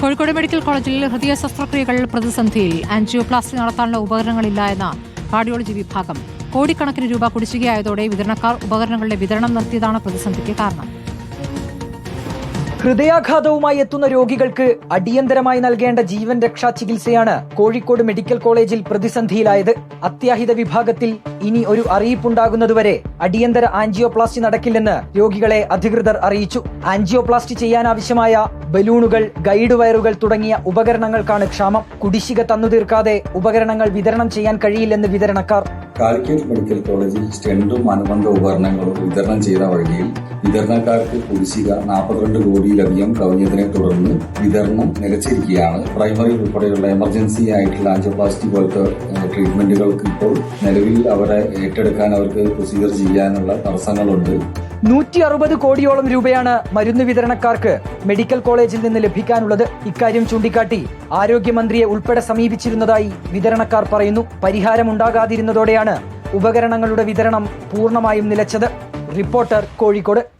Kozhikode medical കോളേജിൽ ഹൃദയ ശസ്ത്രക്രിയകൾ പ്രതിസന്ധിയിൽ ആൻജിയോപ്ലാസ്റ്റി നടത്താനുള്ള ഉപകരണങ്ങളില്ല എന്ന കാർഡിയോളജി വിഭാഗം കോടിക്കണക്കിന് രൂപ കുടിശ്ശികയായതോടെ വിതരണക്കാർ ഉപകരണങ്ങളുടെ വിതരണം നിർത്തിയതാണ് പ്രതിസന്ധിക്ക് കാരണം. ഹൃദയാഘാതവുമായി എത്തുന്ന രോഗികൾക്ക് അടിയന്തരമായി നൽകേണ്ട ജീവൻ രക്ഷാ ചികിത്സയാണ് കോഴിക്കോട് മെഡിക്കൽ കോളേജിൽ പ്രതിസന്ധിയിലായത്. അത്യാഹിത വിഭാഗത്തിൽ ഇനി ഒരു അറിയിപ്പുണ്ടാകുന്നതുവരെ അടിയന്തര ആൻജിയോപ്ലാസ്റ്റി നടക്കില്ലെന്ന് രോഗികളെ അധികൃതർ അറിയിച്ചു. ആൻജിയോപ്ലാസ്റ്റി ചെയ്യാനാവശ്യമായ ബലൂണുകൾ ഗൈഡ് വയറുകൾ തുടങ്ങിയ ഉപകരണങ്ങൾക്കാണ് ക്ഷാമം. കുടിശ്ശിക തന്നു തീർക്കാതെ ഉപകരണങ്ങൾ വിതരണം ചെയ്യാൻ കഴിയില്ലെന്ന് വിതരണക്കാർ. കാലിക്കറ്റ് മെഡിക്കൽ കോളേജിൽ സ്റ്റെൻഡും അനുബന്ധ ഉപകരണങ്ങളും വിതരണം ചെയ്ത വഴിയിൽ വിതരണക്കാർക്ക് കുടിശ്ശിക നാൽപ്പത്തിരണ്ട് കോടിയിലധികം കവിഞ്ഞതിനെ തുടർന്ന് വിതരണം നിലച്ചിരിക്കുകയാണ്. പ്രൈമറി ഉൾപ്പെടെയുള്ള എമർജൻസി ആയിട്ടുള്ള ആൻജോപ്ലാസ്റ്റി പോലത്തെ ട്രീറ്റ്മെന്റുകൾക്ക് ഇപ്പോൾ നിലവിൽ അവരെ ഏറ്റെടുക്കാൻ അവർക്ക് പ്രൊസീജിയർ ചെയ്യാനുള്ള തടസ്സങ്ങളുണ്ട്. നൂറ്റി അറുപത് കോടിയോളം രൂപയാണ് മരുന്ന് വിതരണക്കാർക്ക് മെഡിക്കൽ കോളേജിൽ നിന്ന് ലഭിക്കാനുള്ളത്. ഇക്കാര്യം ചൂണ്ടിക്കാട്ടി ആരോഗ്യമന്ത്രിയെ ഉൾപ്പെടെ സമീപിച്ചിരുന്നതായി വിതരണക്കാർ പറയുന്നു. പരിഹാരമുണ്ടാകാതിരുന്നതോടെയാണ് ഉപകരണങ്ങളുടെ വിതരണം പൂർണമായും നിലച്ചത്. റിപ്പോർട്ടർ കോഴിക്കോട്.